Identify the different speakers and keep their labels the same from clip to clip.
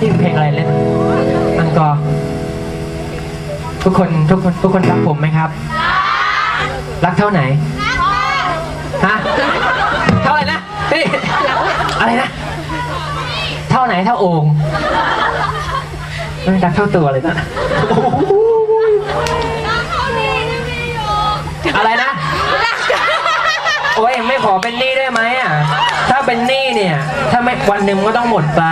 Speaker 1: นี่เพลงอะไรเล่นอังกอร์ทุกคนทุกคนทุกคนรักผมไหมครับ รักเท่าไหนฮะเท่าไหร่นะนี่อะไรนะ เท่าไหนเท่าโอ่งไม่รักเท่าตัวเลยนะโอ้โหอะไรนะ โอ้ยไม่ขอเป็นหนี้ได้ไหมอะ ถ้าเป็นหนี้เนี่ย ถ้าไม่วันหนึ่งมันก็ต้องหมดไป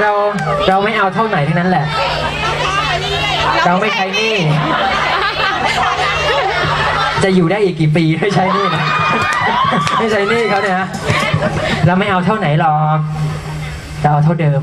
Speaker 1: เราเราไม่เอาเท่าไหนทั้งนั้นแหละ เราไม่ใช้นี่ จะอยู่ได้อีกกี่ปีไม่ใช้นี่นะไม่ใช้นี่เขาเนี่ยฮะเราไม่เอาเท่าไหนหรอก เราเอาเท่าเดิม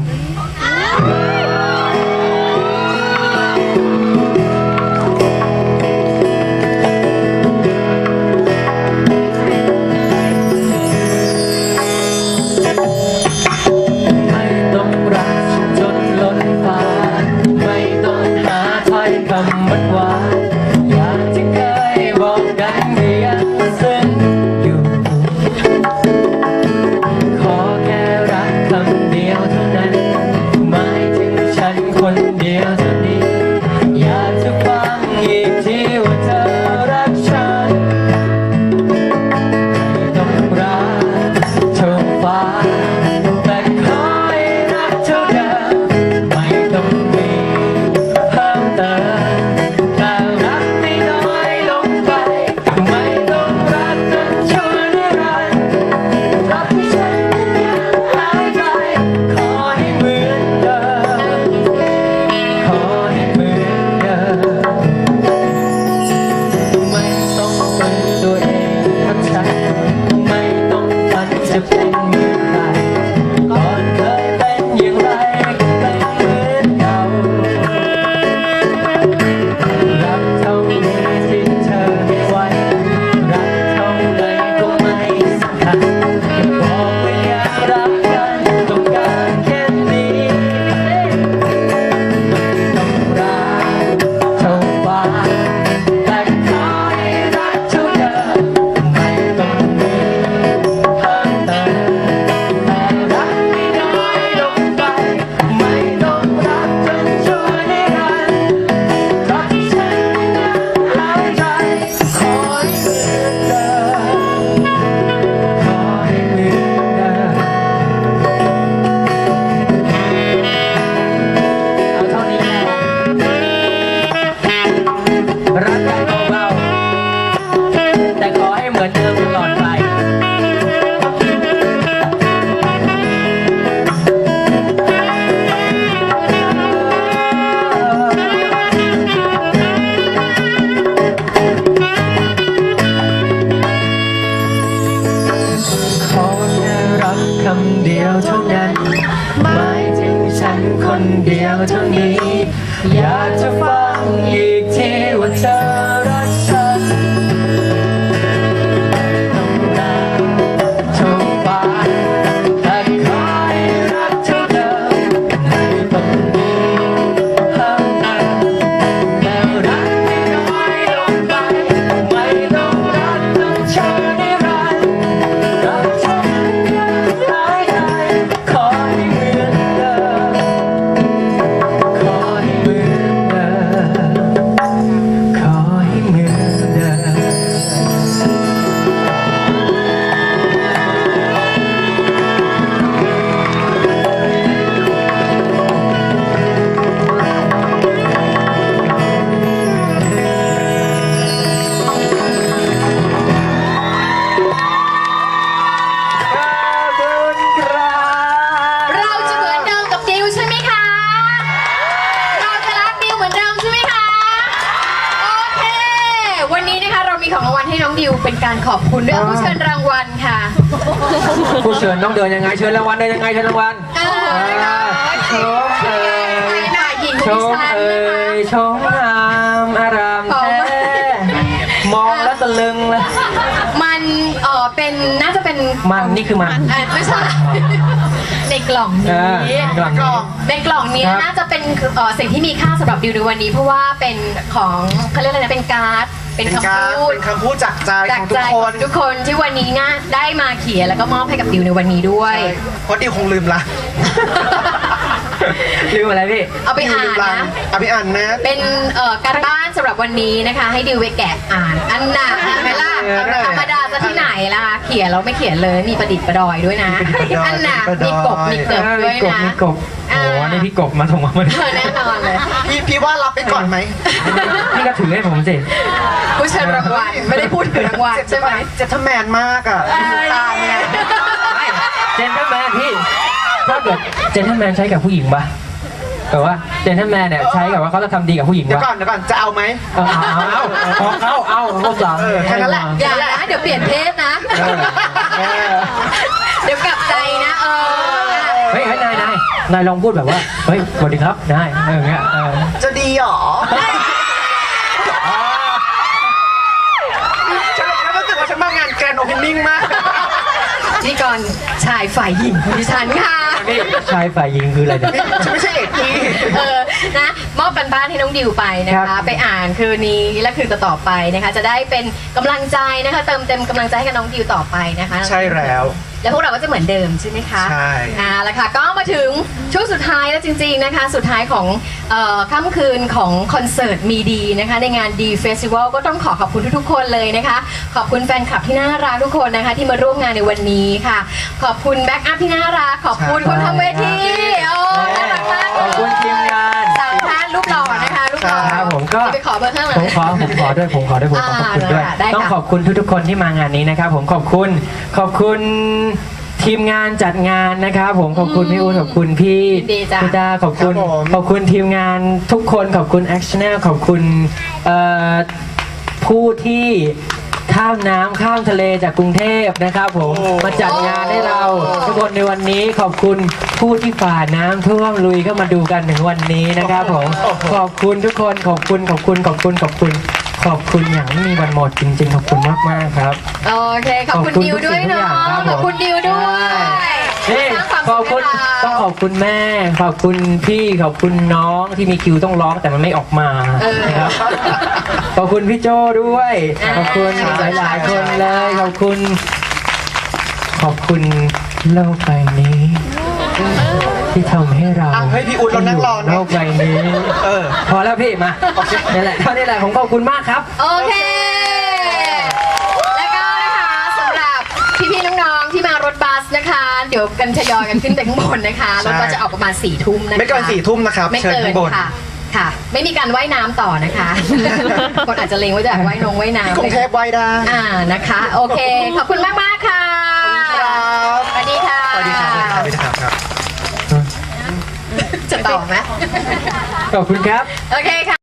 Speaker 1: เดียวเท่านี้ อยากจะฟังอีก การขอบคุณ
Speaker 2: ด้วยเอาผู้เชิญรางวัลค่ะ
Speaker 1: ผู้เชิญต้องเดินยังไง เชิญรางวัลเดินยังไงเชิญรางวัล
Speaker 2: เออ
Speaker 1: อ่าโชมเอ่
Speaker 2: ใคร
Speaker 1: ย
Speaker 2: หน่อยหญิง
Speaker 1: โช
Speaker 2: ดิ
Speaker 1: ม
Speaker 2: ฉัน
Speaker 1: เอ่
Speaker 2: นะคะ
Speaker 1: ยชมงามอารามแท้มองแล้วตะลึงเลย
Speaker 2: มันเออเป็นน่าจะเป็น
Speaker 1: มันนี่คือมัน
Speaker 2: อะไม่ใช่ในกล่อง
Speaker 1: เอ
Speaker 2: นี้
Speaker 1: อในกล่องนี้
Speaker 2: ในกล่องนี้
Speaker 1: ครับ
Speaker 2: น่าจะเป็นเอ่อสิ่งที่มีค่าสำหรับดิวในวันนี้ เพราะว่าเป็นของเขาเรียกอะไรนะเป็นการ์ด เป็น
Speaker 3: เป็น
Speaker 2: คำ
Speaker 3: การ
Speaker 2: พูด
Speaker 3: เป็นคำพูดจากใจ
Speaker 2: จา
Speaker 3: ข
Speaker 2: ก
Speaker 3: องทุ
Speaker 2: ใจ
Speaker 3: ก
Speaker 2: ข
Speaker 3: ค
Speaker 2: อง
Speaker 3: น
Speaker 2: ทุกคนที่วันนี้นะได้มาเขียนแล้วก็มอบให้กับดิวในวันนี้ด้วย
Speaker 3: เพราะดิวคงลืมละ
Speaker 1: ลืมอะไรพี่
Speaker 2: เอาไปอ่าน
Speaker 3: ดิวลืมละ
Speaker 2: นะ
Speaker 3: เอาไปอ่านนะ
Speaker 2: เป็นเอ่อการบ้านสำหรับวันนี้นะคะ ให้ดิวไปแกะอ่าน อันหนาเห็นไหมล่ะ
Speaker 3: เออ
Speaker 2: ธรรมดาจะที่ไหนล่ะ เขียนเราไม่เขียนเลย มีประดิษฐ์ประดอยด้วยนะ
Speaker 3: มีประดิษฐ์ประดอย
Speaker 2: อันหนา
Speaker 3: ประดิ
Speaker 2: มี
Speaker 3: ษฐ์
Speaker 2: ก
Speaker 3: ประ
Speaker 2: บ
Speaker 3: ดอย
Speaker 2: มีเกิบด้วย
Speaker 1: มีกบ
Speaker 2: นะ
Speaker 1: มีกบโอ้โห
Speaker 2: อ่า
Speaker 1: นี่พี่กบมาส่งมาเมื่อ
Speaker 2: เออแน่นอนเลย
Speaker 3: พี่พี่ว่ารับไปก่อนไหม
Speaker 1: พี่ก็ถือให้ผมสิ
Speaker 2: ผู้เชิญรางวัลไม่ได้พูดถึงรางวัลใช่ไหม
Speaker 3: เจ็ตแมนมากอะตาเนี่ย
Speaker 1: เจนเทลแมนพี่ถ้าเกิดเจนเทลแมนใช้กับผู้หญิงปะแต่ว่าเจนเทลแมนเนี่ยใช้กับว่าเขาจะทำดีกับผู้หญิง
Speaker 3: เดี๋ยว
Speaker 1: ปะ
Speaker 3: ก่อนเดี๋ยวก่อนจะเอาไหม
Speaker 1: เอาเอาเอาเอาเอาเอาเขาสอง
Speaker 3: เออแค่นั้นแหละ
Speaker 2: อย่านะเดี๋ยวเปลี่ยนเพศนะ
Speaker 1: เออ
Speaker 2: เดี๋ยวกลับใจนะเออ
Speaker 1: เฮ้ยเฮ้ย นายนายนายลองพูดแบบว่า เฮ้ย สวัสดีครับนายเอออย่างเงี้ยเออ
Speaker 3: จะดีหรอฉันฉันรู้สึกว่าฉันมางานแกรนด์โอเพนนิ่งมาก
Speaker 2: นี่ก่อนชายฝ่ายหญิงของดิฉันค่ะ
Speaker 1: นี่ชายฝ่ายหญิงคืออะไรเนี่ย
Speaker 3: ฉันไม่ใช่เอกอี
Speaker 2: เออนะมอบกันบ้านให้น้องดิวไปนะ
Speaker 1: ครั
Speaker 2: คะ
Speaker 1: บ
Speaker 2: ไปอ่านคืนนี้และคืนต่อๆไปนะคะ จะได้เป็นกำลังใจนะคะ เติมเต็มกำลังใจให้กับน้องดิวต่อไปนะคะ
Speaker 3: ใช่แล้ว
Speaker 2: แล้วพวกเราก็จะเหมือนเดิมใช่ไหมคะ
Speaker 3: ใช่
Speaker 2: อ่าแล้วค่ะก็มาถึงช่วงสุดท้ายแล้วจริงๆนะคะ สุดท้ายของเอ่อค่ำคืนของคอนเสิร์ตมีดีนะคะ ในงานดีเฟสติวัลก็ต้องขอขอบคุณทุกๆคนเลยนะคะ ขอบคุณแฟนคลับที่น่ารักทุกคนนะคะ ที่มาร่วมงานในวันนี้ค่ะ ขอบคุณแบ็กอัพที่น่ารักขอบคุณคนทำเวทีโอ้น่ารักมาก
Speaker 1: ขอบคุณทีมงาน
Speaker 2: สามท่านรูปหล่อนะคะ
Speaker 1: ก็
Speaker 2: ไปขอเบอร์ข้างหลั
Speaker 1: ผม
Speaker 2: ง
Speaker 1: ขอผมขอด้วยผมขอด้วยผมขอขอบคุณด้วย
Speaker 2: อ่าได้ค่ะ
Speaker 1: ต้องขอบคุณทุกๆคนที่มางานนี้นะครับ ผมขอบคุณขอบคุณทีมงานจัดงานนะครับ ผมขอบคุณพี่อู๊ดขอบคุณพี่
Speaker 2: ยินดีจ้ะ
Speaker 1: พี่ดาขอบคุณ
Speaker 3: ครับผม
Speaker 1: ขอบคุณทีมงานทุกคนขอบคุณ Action ขอบคุณเอ่อผู้ที่ ข้ามน้ำข้ามทะเลจากกรุงเทพนะครับ ผมมาจัดงานให้เราทุกคนในวันนี้ขอบคุณผู้ที่ฝ่าน้ำท่วมลุยเข้ามาดูกันถึงวันนี้นะครับ ผมขอบคุณทุกคนขอบคุณขอบคุณขอบคุณขอบคุณ ขอบคุณอย่างไม่มีวันหมดจริง ๆ ขอบคุณมากๆครับ
Speaker 2: โอเค ขอบคุณ
Speaker 1: ขอบคุณ
Speaker 2: ดิวด้วยเนาะ
Speaker 1: ทุกสิ่งทุกอย่างครับผม
Speaker 2: ขอบคุณดิวด้วย
Speaker 1: นี่
Speaker 2: สร้างความ
Speaker 1: ขอบ
Speaker 2: สุ
Speaker 1: คุ
Speaker 2: ข
Speaker 1: ณ
Speaker 2: ให้เรา
Speaker 1: ต้องขอบคุณแม่ ขอบคุณพี่ขอบคุณน้องที่มีคิวต้องร้องแต่มันไม่ออกมา
Speaker 2: เออ
Speaker 1: นะครับขอบคุณพี่โจด้วย
Speaker 2: อ่า
Speaker 1: ขอบคุณหลายๆคนเลย ขอบคุณ ขอบคุณโลกใบนี้ ที่ทำให้เรา
Speaker 3: อะเฮ้ยพี่อุ๊ดเรานั่งรอนะ
Speaker 1: โลกใบนี้
Speaker 3: เออ
Speaker 1: พอแล้วพี่มานี่แหละเท่านี้แหละผมขอบคุณมากครับ
Speaker 2: โอเค แล้วก็นะคะสำหรับพี่ๆน้องๆที่มารถบัสนะคะ เดี๋ยวกันทยอยกันขึ้นไปข้างบนนะคะ
Speaker 3: ใช่
Speaker 2: รถบัสจะออกประมาณ4ี่ทุ่มนะคะ
Speaker 3: ไม่เกินสี่ทุ่มนะครับ
Speaker 2: ไม่
Speaker 3: เชิญ
Speaker 2: เกิน
Speaker 3: ข้างบน
Speaker 2: ค่ะค่ะ ไม่มีการว่ายน้ำต่อนะคะ คนอาจจะเลงไว้แต่ว่ายนงว่ายน้ำ
Speaker 3: ที่กรุงเทพไว้ได้
Speaker 2: อ่านะคะ โอเค ขอบคุณมากมากๆค่ะ
Speaker 3: ครับ
Speaker 2: สวัสดีค่ะ
Speaker 3: สวัสดีครับสวัสดีครับครับ
Speaker 2: จะต่อไหม
Speaker 1: ขอบคุณครับ
Speaker 2: โอเค